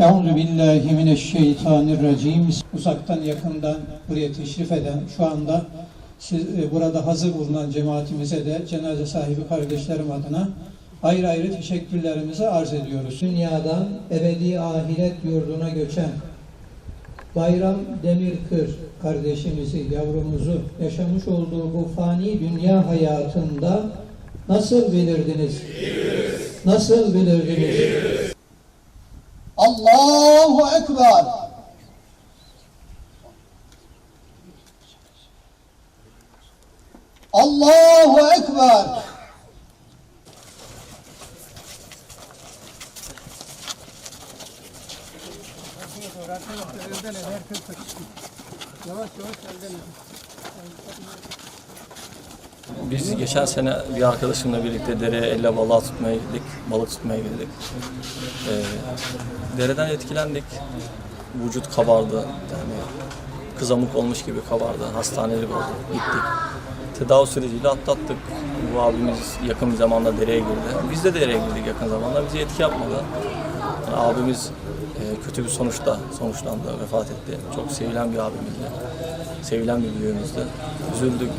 Euzu billahi mineşşeytanirracim. Uzaktan yakından buraya teşrif eden şu anda siz, e, burada hazır bulunan cemaatimize de cenaze sahibi kardeşlerim adına ayrı ayrı teşekkürlerimizi arz ediyoruz. Dünyadan ebedi ahiret yurduna göçen Bayram Demirkır kardeşimizi, yavrumuzu yaşamış olduğu bu fani dünya hayatında nasıl bilirdiniz? Nasıl bilirdiniz? Allahu Ekber. Allahu Ekber. Biz geçen sene bir arkadaşımla birlikte dereye elle balığa tutmaya gittik. Balık tutmaya gittik. Ee, dereden etkilendik. Vücut kabardı. Yani kızamık olmuş gibi kabardı. Hastanelik oldu. Gittik. Tedavi süreciyle atlattık. Bu abimiz yakın bir zamanda dereye girdi. Biz de dereye girdik yakın zamanda. Bize etki yapmadı. Yani abimiz e, kötü bir sonuçta sonuçlandı, vefat etti. Çok sevilen bir abimizdi. Sevilen bir büyüğümüzdü. Üzüldük.